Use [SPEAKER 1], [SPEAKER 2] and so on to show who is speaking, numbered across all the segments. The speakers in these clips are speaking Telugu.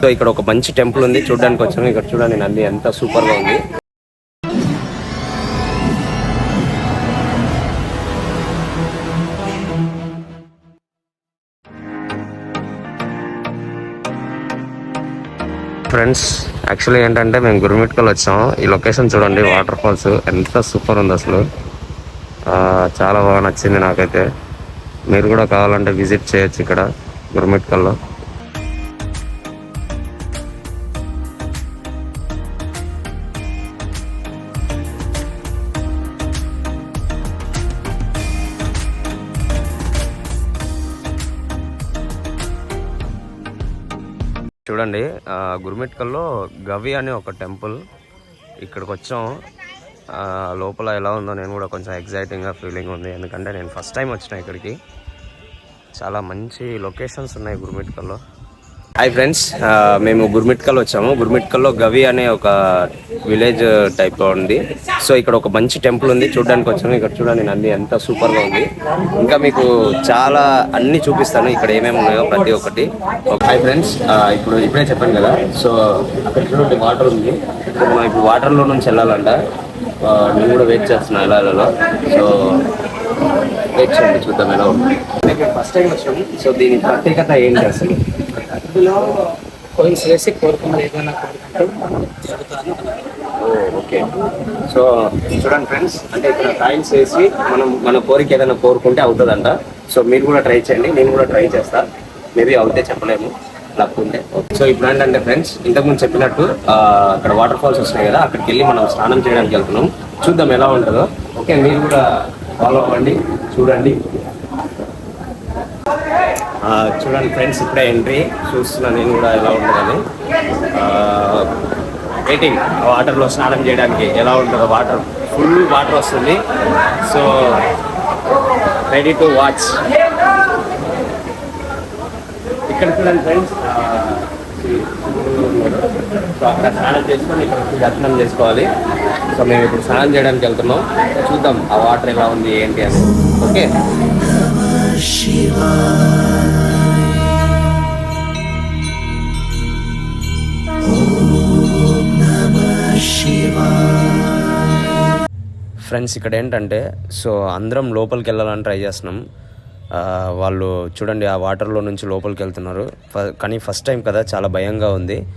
[SPEAKER 1] సో ఇక్కడ ఒక మంచి టెంపుల్ ఉంది. చూడడానికి వచ్చాను. ఇక్కడ చూడండి నంది ఎంత సూపర్గా ఉంది. ఫ్రెండ్స్ యాక్చువల్లీ ఏంటంటే మేము గురుమిట్కల్ వచ్చాము. ఈ లొకేషన్ చూడండి వాటర్ ఫాల్స్ ఎంత సూపర్ ఉంది అసలు. చాలా బాగా నచ్చింది నాకైతే. మీరు కూడా కావాలంటే విజిట్ చేయొచ్చు ఇక్కడ గురుమిట్కల్లో. చూడండి ఆ, గురుమిట్కల్లో గవి అనే ఒక టెంపుల్ ఇక్కడికి వచ్చాం లోపల ఎలా ఉందో నేను కూడా కొంచెం ఎగ్జైటింగ్గా ఫీలింగ్ ఉంది. ఎందుకంటే నేను ఫస్ట్ టైం వచ్చిన ఇక్కడికి. చాలా మంచి లొకేషన్స్ ఉన్నాయి గురుమిట్కల్లో. హాయ్ ఫ్రెండ్స్ మేము గుర్మిట్కల్ వచ్చాము. గుర్మిట్కల్లో గవి అనే ఒక విలేజ్ టైప్లో ఉంది. సో ఇక్కడ ఒక మంచి టెంపుల్ ఉంది. చూడడానికి వచ్చాము. ఇక్కడ చూడండి నంది ఎంత సూపర్గా ఉంది. ఇంకా మీకు చాలా అన్ని చూపిస్తాను. ఇక్కడ ఏమేమి ఉన్నాయో ప్రతి ఒక్కటి. హాయ్ ఫ్రెండ్స్ ఇప్పుడు ఇప్పుడే చెప్పాను కదా. సో అక్కడ చూడండి వాటర్ ఉంది. ఇప్పుడు మనం ఇప్పుడు వాటర్లో నుంచి వెళ్ళాలంట. నేను కూడా వెయిట్ చేస్తున్నా ఎలా సో వెయిట్ చేయండి చూద్దాం ఎలా ఉంది. ఫస్ట్ టైం వచ్చాము. సో దీని ప్రత్యేకత ఏంటి అసలు?
[SPEAKER 2] ఇందులో కోయిన్స్ వేసి కోరుకున్నది ఏదైనా కోరుకుంటే
[SPEAKER 1] ఓకే. సో చూడండి ఫ్రెండ్స్ అంటే ఇక్కడ కాయిన్స్ వేసి మనం మన కోరిక ఏదైనా కోరుకుంటే అవుతుందంట. సో మీరు కూడా ట్రై చేయండి నేను కూడా ట్రై చేస్తా. మేబీ అవుతే చెప్పలేము లక్ ఉంటే. సో ఇప్పుడు ఏంటంటే ఫ్రెండ్స్ ఇంతకుముందు చెప్పినట్టు అక్కడ వాటర్ ఫాల్స్ వస్తున్నాయి కదా అక్కడికి వెళ్ళి మనం స్నానం చేయడానికి వెళ్తున్నాం. చూద్దాం ఎలా ఉంటుందో. ఓకే మీరు కూడా ఫాలో అవ్వండి చూడండి. చూడండి ఫ్రెండ్స్ ఇప్పుడే ఎంట్రీ చూస్తున్నా నేను కూడా ఎలా ఉంటుందని. వెయిటింగ్ వాటర్లో స్నానం చేయడానికి ఎలా ఉంటుందో వాటర్ ఫుల్ వాటర్ వస్తుంది. సో రెడీ టు వాచ్ ఇక్కడ చూడండి ఫ్రెండ్స్ సో అక్కడ స్నానం చేసుకొని ఇక్కడ దర్శనం చేసుకోవాలి. సో మేము ఇప్పుడు స్నానం చేయడానికి వెళ్తున్నాం. చూద్దాం ఆ వాటర్ ఎలా ఉంది ఏంటి అని. ఓకే? ఫ్రెండ్స్ ఇక్కడ ఏంటంటే సో అందరం లోపలికి వెళ్ళాలని ట్రై చేస్తున్నాం. వాళ్ళు చూడండి ఆ వాటర్లో నుంచి లోపలికి వెళ్తున్నారు. ఫ- కానీ ఫస్ట్ టైం కదా చాలా భయంగా ఉంది.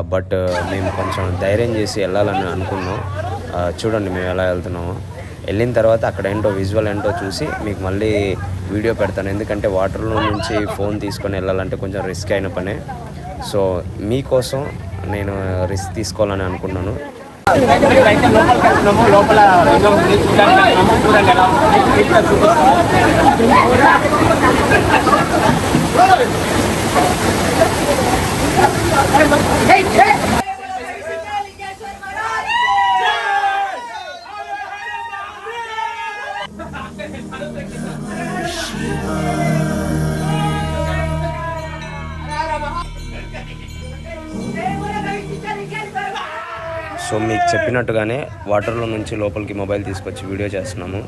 [SPEAKER 1] బట్ మేము కొంచెం ధైర్యం చేసి వెళ్ళాలని అనుకున్నాం. చూడండి మేము ఎలా వెళ్తున్నామో. వెళ్ళిన తర్వాత అక్కడ ఏంటో విజువల్ ఏంటో చూసి మీకు మళ్ళీ వీడియో పెడతాను. ఎందుకంటే వాటర్లో నుంచి ఫోన్ తీసుకొని వెళ్ళాలంటే కొంచెం రిస్క్ అయిన పనే. సో మీకోసం నేను రిస్క్ తీసుకోవాలని అనుకున్నాను.
[SPEAKER 2] లోపల ఏదో ఉంది చూడడానికి వెళ్తున్నాము చూడండి
[SPEAKER 1] సో మీకు చెప్పినట్టుగానే వాటర్లో నుంచి లోపలికి మొబైల్ తీసుకొచ్చి వీడియో చేస్తున్నాము.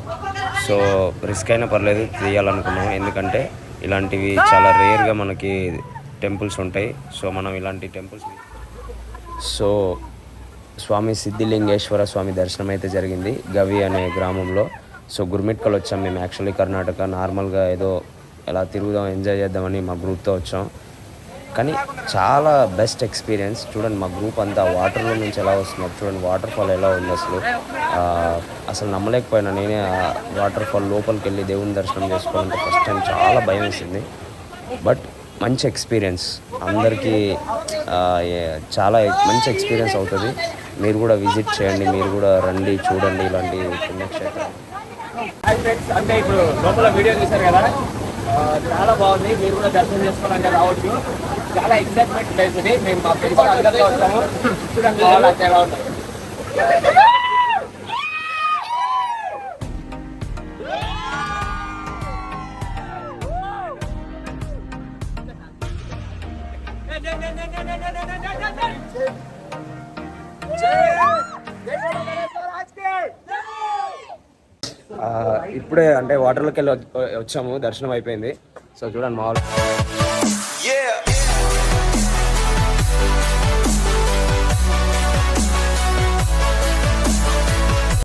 [SPEAKER 1] సో రిస్క్ అయినా పర్లేదు తీయాలనుకున్నాము. ఎందుకంటే ఇలాంటివి చాలా రేర్గా మనకి టెంపుల్స్ ఉంటాయి. సో మనం ఇలాంటి టెంపుల్స్ సో స్వామి సిద్ధిలింగేశ్వర స్వామి దర్శనం అయితే జరిగింది గవి అనే గ్రామంలో. సో గుర్మిట్కల్ వచ్చాం మేము యాక్చువల్లీ కర్ణాటక. నార్మల్గా ఏదో ఎలా తిరుగుదాం ఎంజాయ్ చేద్దామని మా గ్రూప్తో వచ్చాం. కానీ చాలా బెస్ట్ ఎక్స్పీరియన్స్ చూడండి మా గ్రూప్ అంతా వాటర్లో నుంచి ఎలా వస్తున్నారు చూడండి వాటర్ ఫాల్ ఎలా ఉంది అసలు. అసలు నమ్మలేకపోయినా నేనే వాటర్ ఫాల్ లోపలికి వెళ్ళి దేవుని దర్శనం చేసుకోవాలంటే ఫస్ట్ టైం చాలా భయం వేసింది. బట్ మంచి ఎక్స్పీరియన్స్ అందరికీ చాలా మంచి ఎక్స్పీరియన్స్ అవుతుంది. మీరు కూడా విజిట్ చేయండి మీరు కూడా రండి చూడండి ఇలాంటి పుణ్యక్షేత్రం
[SPEAKER 2] అంటే ఇప్పుడు లోపల వీడియో చూసారు కదా? చాలా బాగుంది. మీరు కూడా దర్శనం చేసుకోవడానికి రావచ్చు. చాలా ఎక్సైట్మెంట్ ప్లేస్ ఇది మేము మా ఫ్రెండ్స్ అందరితో వచ్చాము. చూడండి కావాలంటే ఎలా
[SPEAKER 1] ఇప్పుడే అంటే వాటర్లోకి వెళ్ళి వచ్చాము దర్శనం అయిపోయింది. సో చూడండి మా